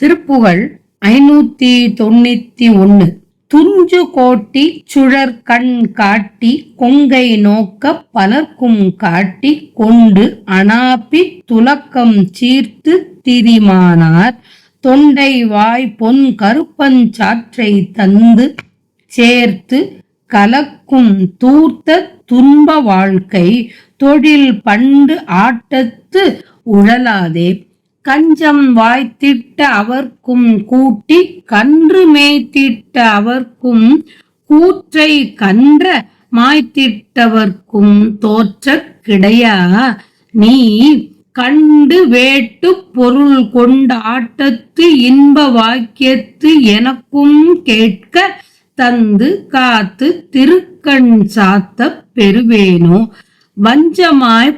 திருப்புகழ் ஐநூத்தி தொண்ணூத்தி ஒன்னு. துஞ்சு கோட்டி சுழற் கண் காட்டி கொங்கை நோக்க பலர்க்கும் காட்டி கொண்டு அனாப்பி துலக்கம் சீர்த்து திரிமானார். தொண்டை வாய் பொன் கருப்பஞ்சாற்றை தந்து சேர்த்து கலக்கும் தூர்த்த துன்ப வாழ்க்கை தொழில் பண்டு ஆட்டத்து உழலாதே. கஞ்சம் வாய்த்திட்ட அவர்க்கும் கூட்டி கன்று மேய்த்திட்ட அவர்க்கும் கூற்றை கன்ற மாய்த்திட்டவர்க்கும் தோற்ற கிடையா? நீ கண்டு வேட்டு பொருள் கொண்ட ஆட்டத்து இன்ப வாக்கியத்து எனக்கும் கேட்க தந்து காத்து திருக்கண் சாத்த பெறுவேனோ? வஞ்சமாய்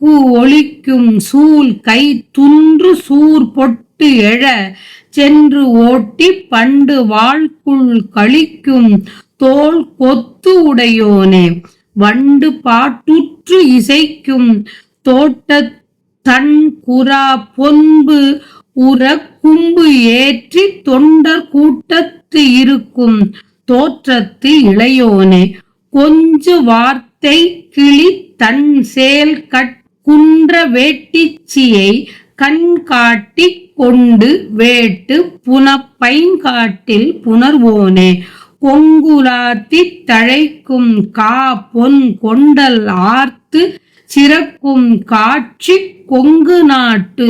கூ ஒளிக்கும் சூல் கை துன்று சூர் பொட்டு எழ சென்று ஓட்டி பண்டு வாழ்க்குள் கழிக்கும் தோல் கொத்து உடையோனே வண்டு பாட்டுற்று இசைக்கும் தோட்ட தன் குரா பொன்பு உற கும்பு ஏற்றி தொண்டர் கூட்டத்து இருக்கும் தோற்றத்து இளையோனே கொஞ்சு வார்த்தை கிளி தன் சேல் குன்ற வேட்டிச்சியை கண் காட்டி கொண்டு வேட்டு புனப்பைங்காட்டில் புணர்வோனே. கொங்குலாத்தி தழைக்கும் கா பொன் கொண்டல் ஆர்த்து சிறக்கும் காட்சி கொங்கு நாட்டு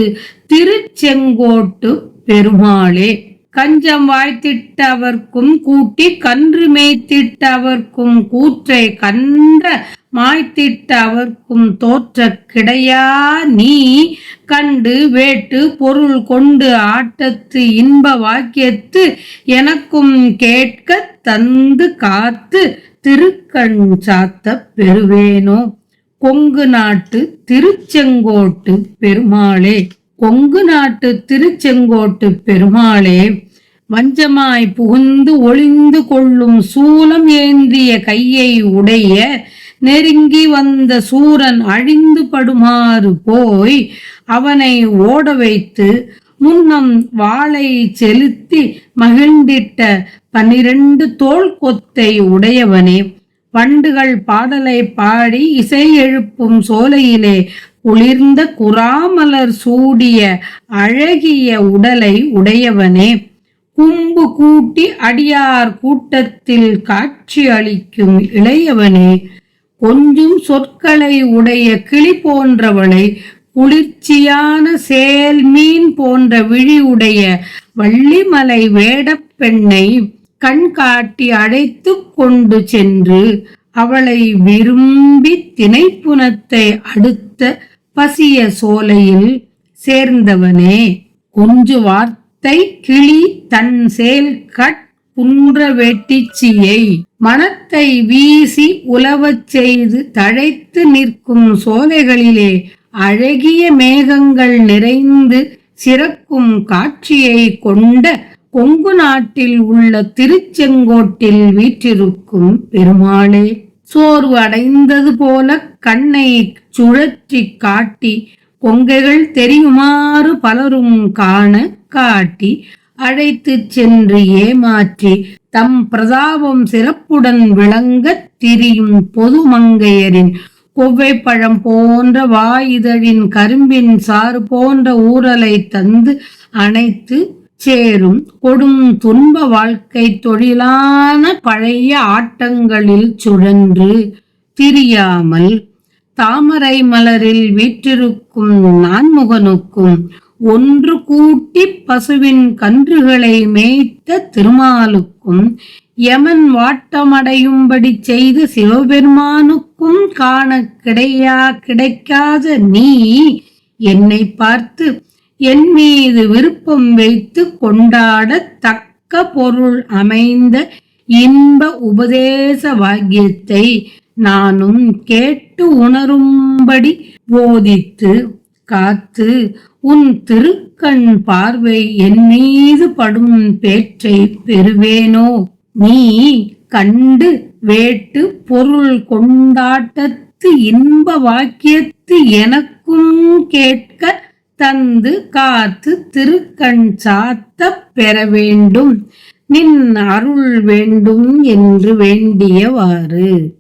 திருச்செங்கோட்டு பெருமாளே. கஞ்சம் வாய்த்திட்டவர்க்கும் கூட்டி கன்று மேய்த்திட்ட அவர்க்கும் கூற்றை கன்ற மாய்த்திட்ட அவர்க்கும் தோற்ற கிடையா? நீ கண்டு வேட்டு பொருள் கொண்டு ஆட்டத்து இன்ப வாக்கியத்து எனக்கும் கேட்க தந்து காத்து திருக்கண் சாத்த பெறுவேனோ? கொங்கு நாட்டு திருச்செங்கோட்டு பெருமாளே கொங்கு நாட்டு திருச்செங்கோட்டு பெருமாளே வஞ்சமாய் புகுந்து ஒளிந்து கொள்ளும் சூலம் ஏந்திய கையை உடைய நெருங்கி வந்த சூரன் அழிந்து படுமாறு போய் அவனை ஓட வைத்து முன்னம் வாளை செலுத்தி மகிழ்ந்திட்ட பன்னிரண்டு தோல் கொத்தை உடையவனே. வண்டுகள் பாடலை பாடி இசை எழுப்பும் சோலையிலே குளிர்ந்த குராமலர் சூடிய அழகிய உடலை உடையவனே. கும்பு கூட்டி அடியார் கூட்டத்தில் காட்சி அளிக்கும் இளையவனே. கொஞ்சும் சொற்களை உடைய கிளி போன்றவளை குளிர்ச்சியான சேல் மீன் போன்ற விழி உடைய வள்ளிமலை வேடப் பெண்ணை கண் காட்டி அழைத்து கொண்டு சென்று அவளை விரும்பி திணைப்புணத்தை அடுத்த பசிய சோலையில் சேர்ந்தவனே. கொஞ்சு வார்த்தை கிளி தன் செயல் கட் குன்ற வெட்டிச்சியை மனத்தை வீசி உலவச் செய்து தழைத்து நிற்கும் சோலைகளிலே அழகிய மேகங்கள் நிறைந்து சிறக்கும் காட்சியை கொண்ட கொங்கு நாட்டில் உள்ள திருச்செங்கோட்டில் வீற்றிருக்கும் பெருமாளே. சோர்வு அடைந்தது போல கண்ணை சுழற்றி காட்டி கொங்கைகள் தெரியுமாறு பலரும் காண காட்டி அழைத்து சென்று ஏமாற்றி தம் பிரதாபம் சிறப்புடன் விளங்கத் திரியும் பொதுமங்கையரின் கொவ்வை பழம் போன்ற வாயுதழின் கரும்பின் சாறு போன்ற ஊரலை தந்து அணைத்து சேரும் கொடும் துன்ப வாழ்க்கை தொழிலான பழைய ஆட்டங்களில் சுழன்று திரியாமல் தாமரை மலரில் வீற்றிருக்கும் நான்முகனுக்கும் ஒன்று கூட்டி பசுவின் கன்றுகளை மேய்த்த திருமாலுக்கும் யமன் வாட்டமடையும்படி செய்து சிவபெருமானுக்கும் காண கிடையா கிடைக்காத நீ என்னை பார்த்து என் மீது விருப்பம் வைத்து கொண்டாட தக்க பொருள் அமைந்த இன்ப உபதேச வாக்கியத்தை நானும் கேட்டு உணரும்படி போதித்து காத்து உன் திருக்கண் பார்வை என் மீது படும் பேற்றை பெறுவேனோ? நீ கண்டு வேட்டு பொருள் கொண்டாட்டத்து இன்ப வாக்கியத்து எனக்கும் கேட்க தந்து காத்து திருக்கண் சாத்த பெற வேண்டும். நின் அருள் வேண்டும் என்று வேண்டியவாறு.